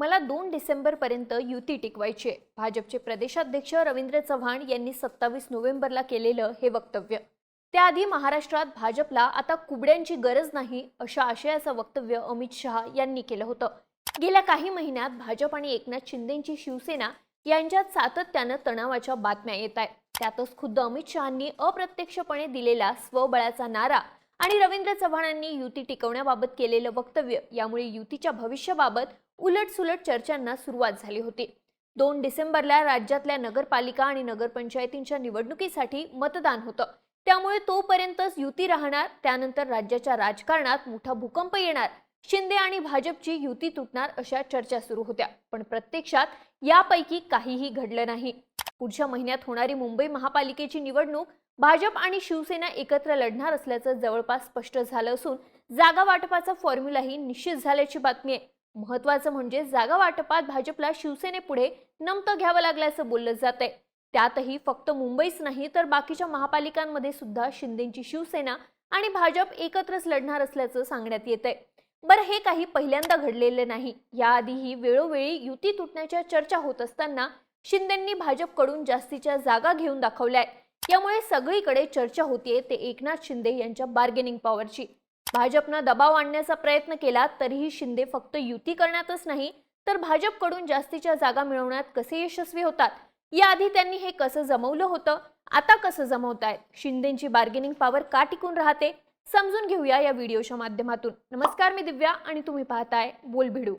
मला दोन डिसेंबरपर्यंत युती टिकवायची आहे. भाजपचे प्रदेशाध्यक्ष रवींद्र चव्हाण यांनी सत्तावीस नोव्हेंबरला केलेलं हे वक्तव्य. त्याआधी महाराष्ट्रात भाजपला आता कुबड्यांची गरज नाही अशा आशयाचं वक्तव्य अमित शहा यांनी केलं होतं. गेल्या काही महिन्यात भाजप आणि एकनाथ शिंदेची शिवसेना यांच्यात सातत्यानं तणावाच्या बातम्या येत आहेत. त्यातच खुद्द अमित शहांनी अप्रत्यक्षपणे दिलेला स्वबळाचा नारा आणि रवींद्र चव्हाणांनी युती टिकवण्याबाबत केलेलं वक्तव्य यामुळे युतीच्या भविष्याबाबत उलटसुलट चर्चांना सुरुवात झाली होती. दोन डिसेंबरला राज्यातल्या नगरपालिका आणि नगरपंचायतींच्या निवडणुकीसाठी मतदान होतं. त्यामुळे तोपर्यंतच युती राहणार त्यानंतर राज्याच्या राजकारणात मोठा भूकंप येणार शिंदे आणि भाजपची युती तुटणार अशा चर्चा सुरू होत्या. पण प्रत्यक्षात यापैकी काहीही घडलं नाही. पुढच्या महिन्यात होणारी मुंबई महापालिकेची निवडणूक भाजप आणि शिवसेना एकत्र लढणार असल्याचं जवळपास स्पष्ट झालं असून जागा वाटपाचा फॉर्म्युलाही निश्चित झाल्याची बातमी आहे. महत्वाचं म्हणजे जागा वाटपात भाजपला शिवसेनेपुढे नमतं घ्यावं लागल्याचं बोललं जात आहे त्यातही फक्त मुंबईच नाही तर बाकीच्या महापालिकांमध्ये सुद्धा शिंदेची शिवसेना आणि भाजप एकत्रच लढणार असल्याचं सांगण्यात येत आहे बरं हे काही पहिल्यांदा घडलेलं नाही. याआधीही वेळोवेळी युती तुटण्याच्या चर्चा होत असताना शिंदेंनी भाजपकडून जास्तीच्या जागा घेऊन दाखवल्या आहेत यामुळे सगळीकडे चर्चा होतीये ते एकनाथ शिंदे यांच्या बार्गेनिंग पॉवरची भाजपनं दबाव आणण्याचा प्रयत्न केला तरीही शिंदे फक्त युती करण्यातच नाही तर भाजपकडून जास्तीच्या जागा मिळवण्यात कसे यशस्वी होतात? याआधी त्यांनी हे कसं जमवलं होतं? आता कसं जमवतायत? शिंदेची बार्गेनिंग पॉवर का टिकून राहते? समजून घेऊया या व्हिडिओच्या माध्यमातून. नमस्कार मी दिव्या आणि तुम्ही पाहताय बोल भिडू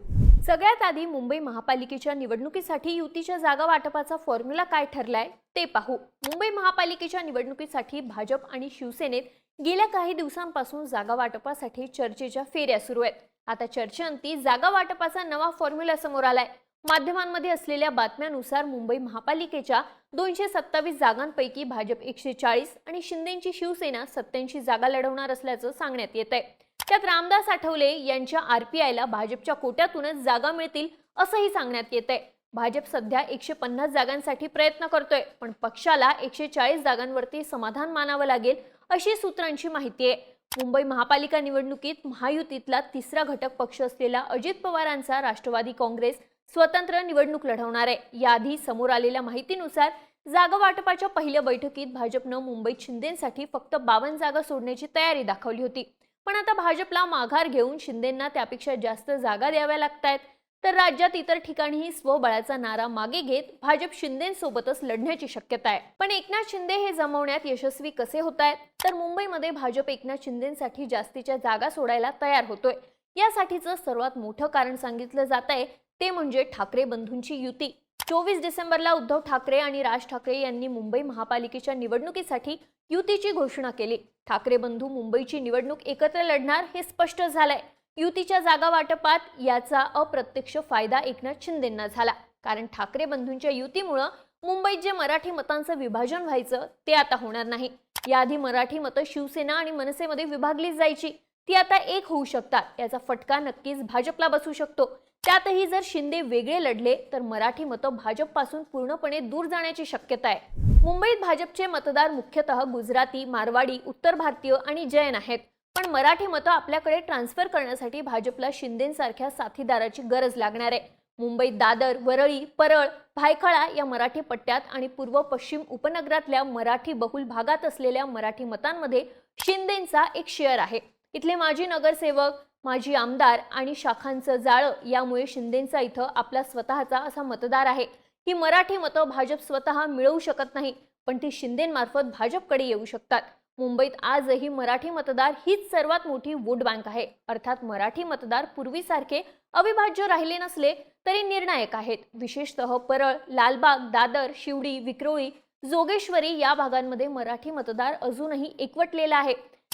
सगळ्यात आधी मुंबई महापालिकेच्या निवडणुकीसाठी युतीच्या जागा वाटपाचा फॉर्म्युला काय ठरलाय ते पाहू. मुंबई महापालिकेच्या निवडणुकीसाठी भाजप आणि शिवसेनेत गेल्या काही दिवसांपासून जागा वाटपासाठी चर्चेच्या फेऱ्या सुरू आहेत. आता चर्चेअंती जागा वाटपाचा नवा फॉर्म्युला समोर आलाय. माध्यमांमध्ये असलेल्या बातम्यानुसार मुंबई महापालिकेच्या दोनशे सत्तावीस जागांपैकी भाजप एकशे चाळीस आणि शिंदेची शिवसेना सत्याऐंशी जागा लढवणार असल्याचं सांगण्यात येत आहे त्यात रामदास आठवले यांच्या आरपीआयला भाजपच्या कोट्यातूनच जागा मिळतील असंही सांगण्यात येत आहे भाजप सध्या एकशे पन्नास जागांसाठी प्रयत्न करतोय पण पक्षाला एकशे चाळीस जागांवरती समाधान मानावं लागेल अशी सूत्रांची माहिती आहे. मुंबई महापालिका निवडणुकीत महायुतीतला तिसरा घटक पक्ष असलेला अजित पवारांचा राष्ट्रवादी काँग्रेस स्वतंत्र निवडणूक लढवणार आहे. याआधी समोर आलेल्या माहितीनुसार जागा वाटपाच्या पहिल्या बैठकीत भाजपनं मुंबईत शिंदेसाठी फक्त बावन्न जागा सोडण्याची तयारी दाखवली होती. पण आता भाजपला माघार घेऊन शिंदेंना त्यापेक्षा जास्त जागा द्याव्या लागतायत. तर राज्यात इतर ठिकाणीही स्वबळाचा नारा मागे घेत भाजप शिंदेसोबतच लढण्याची शक्यता आहे. पण एकनाथ शिंदे हे जमवण्यात यशस्वी कसे होत आहेत? तर मुंबईमध्ये भाजप एकनाथ शिंदेसाठी जास्तीच्या जागा सोडायला तयार होतोय. यासाठीचं सर्वात मोठं कारण सांगितलं जात आहे ते म्हणजे ठाकरे बंधूंची युती. चोवीस डिसेंबरला उद्धव ठाकरे आणि राज ठाकरे यांनी मुंबई महापालिकेच्या निवडणुकीसाठी युतीची घोषणा केली. ठाकरे बंधू मुंबईची निवडणूक एकत्र लढणार हे स्पष्ट झालंय. युतीच्या जागा वाटपात याचा अप्रत्यक्ष फायदा एकनाथ शिंदेंना झाला. कारण ठाकरे बंधूंच्या युतीमुळं मुंबईत जे मराठी मतांचं विभाजन व्हायचं ते आता होणार नाही. याआधी मराठी मतं शिवसेना आणि मनसेमध्ये विभागली जायची. ती आता एक होऊ शकतात याचा फटका नक्कीच भाजपला बसू शकतो. त्यातही जर शिंदे वेगळे लढले तर मराठी मतं भाजपपासून पूर्णपणे दूर जाण्याची शक्यता आहे. मुंबईत भाजपचे मतदार मुख्यतः गुजराती मारवाडी उत्तर भारतीय आणि जैन आहेत. पण मराठी मतं आपल्याकडे ट्रान्सफर करण्यासाठी भाजपला शिंदेसारख्या साथीदाराची गरज लागणार आहे. मुंबईत दादर वरळी परळ भायखळा या मराठी पट्ट्यात आणि पूर्व पश्चिम उपनगरातल्या मराठी बहुल भागात असलेल्या मराठी मतांमध्ये शिंदेचा एक शेअर आहे. इथले माजी नगरसेवक माजी आमदार आणि शाखांचं जाळं यामुळे शिंदेचा इथं आपला स्वतःचा असा मतदार आहे. ही मराठी मतं भाजप स्वतः मिळवू शकत नाही पण ती शिंदेमार्फत भाजपकडे येऊ शकतात. मुंबईत आजही मराठी मतदार हीच सर्वात मोठी वोट बँक आहे. अर्थात मराठी मतदार पूर्वीसारखे अविभाज्य राहिले नसले तरी निर्णायक आहेत. विशेषतः परळ लालबाग दादर शिवडी विक्रोळी जोगेश्वरी या भागांमध्ये मराठी मतदार अजूनही एकवटलेला आहे.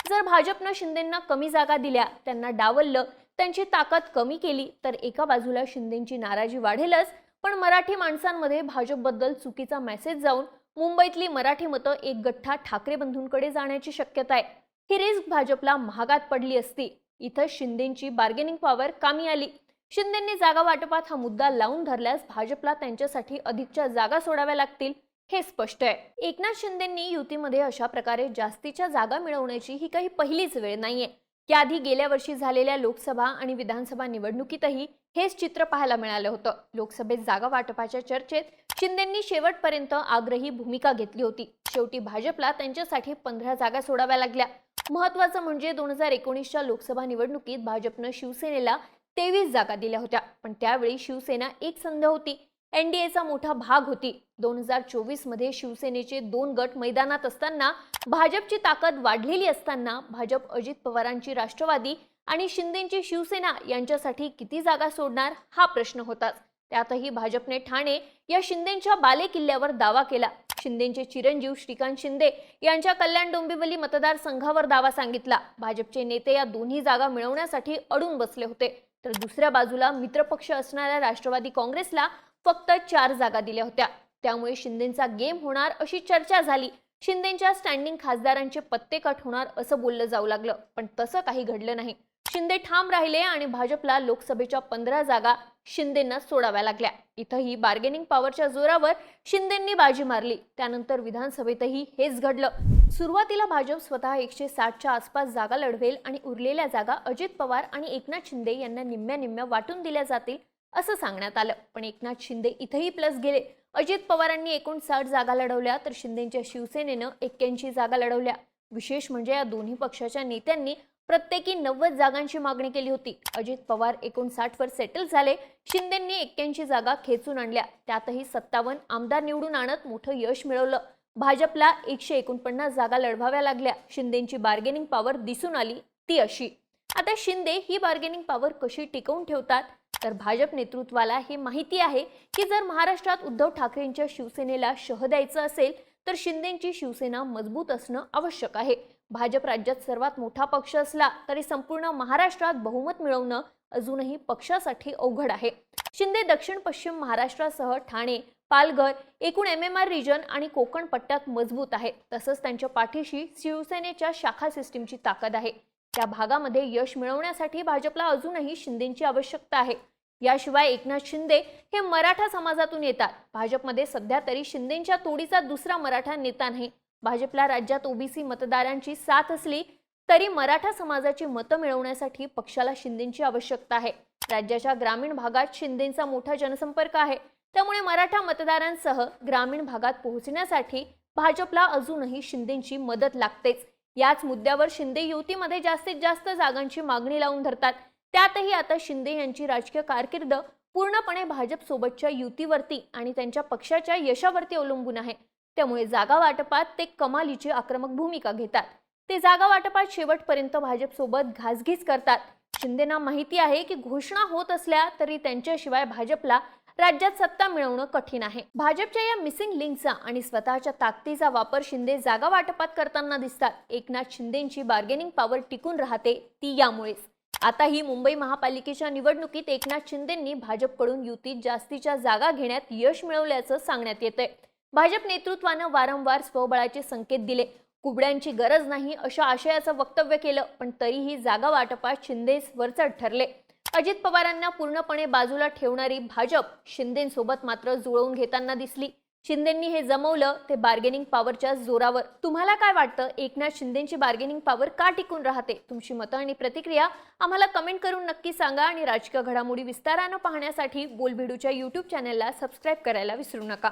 जर भाजपनं शिंदेंना कमी जागा दिल्या त्यांना डावललं त्यांची ताकद कमी केली तर एका बाजूला शिंदेची नाराजी वाढेलच पण मराठी माणसांमध्ये भाजपबद्दल चुकीचा मेसेज जाऊन मुंबईतली मराठी मतं एक गठ्ठा ठाकरे बंधूंकडे जाण्याची शक्यता आहे. ही रिस्क भाजपला महागात पडली असती. इथं शिंदेची बार्गेनिंग पॉवर कामी आली. शिंदेंनी जागा वाटपात हा मुद्दा लावून धरल्यास भाजपला त्यांच्यासाठी अधिकच्या जागा सोडाव्या लागतील हे स्पष्ट आहे. एकनाथ शिंदेंनी युतीमध्ये अशा प्रकारे जास्तीच्या जागा मिळवण्याची ही काही पहिलीच वेळ नाहीये. याआधी गेल्या वर्षी झालेल्या लोकसभा आणि विधानसभा निवडणुकीतही हेच चित्र पाहायला मिळालं होतं. लोकसभेत जागा वाटपाच्या चर्चेत शिंदेंनी शेवटपर्यंत आग्रही भूमिका घेतली होती. शेवटी भाजपला त्यांच्यासाठी पंधरा जागा सोडाव्या लागल्या. महत्वाचं म्हणजे दोन हजार एकोणीसच्या लोकसभा निवडणुकीत भाजपनं शिवसेनेला तेवीस जागा दिल्या होत्या. पण त्यावेळी शिवसेना एक संघ होती. एनडीएचा मोठा भाग होती. दोन हजार चोवीसमध्ये शिवसेनेचे दोन गट मैदानात असताना भाजपची ताकद वाढलेली असताना भाजप अजित पवारांची राष्ट्रवादी आणि शिंदेची शिवसेना यांच्यासाठी किती जागा सोडणार हा प्रश्न होताच. त्यातही भाजपने ठाणे या शिंदेच्या बाले किल्ल्यावर दावा केला. शिंदेचे चिरंजीव श्रीकांत शिंदे यांच्या कल्याण डोंबिवली मतदारसंघावर दावा सांगितला. भाजपचे नेते या दोन्ही जागा मिळवण्यासाठी अडून बसले होते. तर दुसऱ्या बाजूला मित्रपक्ष असणाऱ्या राष्ट्रवादी काँग्रेसला फक्त चार जागा दिल्या होत्या. त्यामुळे शिंदेचा गेम होणार अशी चर्चा झाली. शिंदेच्या स्टँडिंग खासदारांचे पत्ते कट होणार असं बोललं जाऊ लागलं. पण तसं काही घडलं नाही. शिंदे ठाम राहिले आणि भाजपला लोकसभेच्या पंधरा जागा शिंदेंना सोडाव्या लागल्या. इथंही बार्गेनिंग पॉवरच्या जोरावर शिंदेंनी बाजी मारली. त्यानंतर विधानसभेतही हेच घडलं. सुरुवातीला भाजप स्वतः एकशे साठच्या आसपास जागा लढवेल आणि उरलेल्या जागा अजित पवार आणि एकनाथ शिंदे यांना निम्म्या निम्म्या वाटून दिल्या जातील असं सांगण्यात आलं. पण एकनाथ शिंदे इथंही प्लस गेले. अजित पवारांनी एकूण साठ जागा लढवल्या तर शिंदेच्या शिवसेनेनं एक्क्याऐंशी जागा लढवल्या. विशेष म्हणजे या दोन्ही पक्षाच्या नेत्यांनी प्रत्येकी नव्वद जागांची मागणी केली होती. अजित पवार एकोणसाठ वर सेटल झाले. शिंदेंनी एक्क्याऐंशी जागा खेचून आणल्या. त्यातही सत्तावन्न आमदार निवडून आणत मोठं यश मिळवलं. भाजपला एकशे एकोणपन्नास जागा लढवाव्या लागल्या. शिंदेची बार्गेनिंग पॉवर दिसून आली ती अशी. आता शिंदे ही बार्गेनिंग पॉवर कशी टिकवून ठेवतात? तर भाजप नेतृत्वाला हे माहिती आहे की जर महाराष्ट्रात उद्धव ठाकरेंच्या शिवसेनेला शह द्यायचं असेल तर शिंदेची शिवसेना मजबूत असणं आवश्यक आहे. भाजप राज्यात सर्वात मोठा पक्ष असला तरी संपूर्ण महाराष्ट्रात बहुमत मिळवणं अजूनही पक्षासाठी अवघड आहे. शिंदे दक्षिण पश्चिम महाराष्ट्रासह ठाणे पालघर एकूण एम एम आर रिजन आणि कोकण पट्ट्यात मजबूत आहे. तसंच त्यांच्या पाठीशी शिवसेनेच्या शाखा सिस्टीमची ताकद आहे. त्या भागामध्ये यश मिळवण्यासाठी भाजपला अजूनही शिंदेची आवश्यकता आहे. याशिवाय एकनाथ शिंदे हे मराठा समाजातून येतात. भाजपमध्ये सध्या तरी शिंदेच्या तोडीचा दुसरा मराठा नेता नाही. भाजपला राज्यात ओबीसी मतदारांची साथ असली तरी मराठा समाजाची मतं मिळवण्यासाठी पक्षाला शिंदेची आवश्यकता आहे. राज्याच्या ग्रामीण भागात शिंदेचा मोठा जनसंपर्क आहे. त्यामुळे मराठा मतदारांसह ग्रामीण भागात पोहोचण्यासाठी भाजपला अजूनही शिंदेची मदत लागतेच. याच मुद्द्यावर शिंदे युतीमध्ये जास्तीत जास्त जागांची मागणी लावून धरतात. त्यातही आता शिंदे यांची राजकीय कारकीर्द पूर्णपणे भाजपसोबतच्या युतीवरती आणि त्यांच्या पक्षाच्या यशावरती अवलंबून आहे. त्यामुळे जागा वाटपात ते कमालीची आक्रमक भूमिका घेतात. ते जागा वाटपात शेवटपर्यंत भाजपसोबत घासघीस करतात. शिंदेना माहिती आहे की घोषणा होत असल्या तरी त्यांच्याशिवाय भाजपला राज्यात सत्ता मिळवणं कठीण आहे. भाजपच्या या मिसिंग लिंकचा आणि स्वतःच्या ताकदीचा वापर शिंदे जागा वाटपात करताना दिसतात. एकनाथ शिंदेची बार्गेनिंग पॉवर टिकून राहते ती यामुळेच. आता ही मुंबई महापालिकेच्या निवडणुकीत एकनाथ शिंदेंनी भाजपकडून युतीत जास्तीच्या जागा घेण्यात यश मिळवल्याचं सांगण्यात येतंय. भाजप नेतृत्वानं वारंवार स्वबळाचे संकेत दिले. कुबड्यांची गरज नाही अशा आशयाचं वक्तव्य केलं पण तरीही जागा वाटपात शिंदे वरचढ ठरले. अजित पवारांना पूर्णपणे बाजूला ठेवणारी भाजप शिंदेसोबत मात्र जुळवून घेताना दिसली. शिंदेंनी हे जमवलं ते बार्गेनिंग पॉवरच्या जोरावर. तुम्हाला काय वाटतं? एकनाथ शिंदेची बार्गेनिंग पॉवर का टिकून राहते? तुमची मतं आणि प्रतिक्रिया आम्हाला कमेंट करून नक्की सांगा आणि राजकीय घडामोडी विस्तारानं पाहण्यासाठी बोलभिडूच्या यूट्यूब चॅनलला सबस्क्राईब करायला विसरू नका.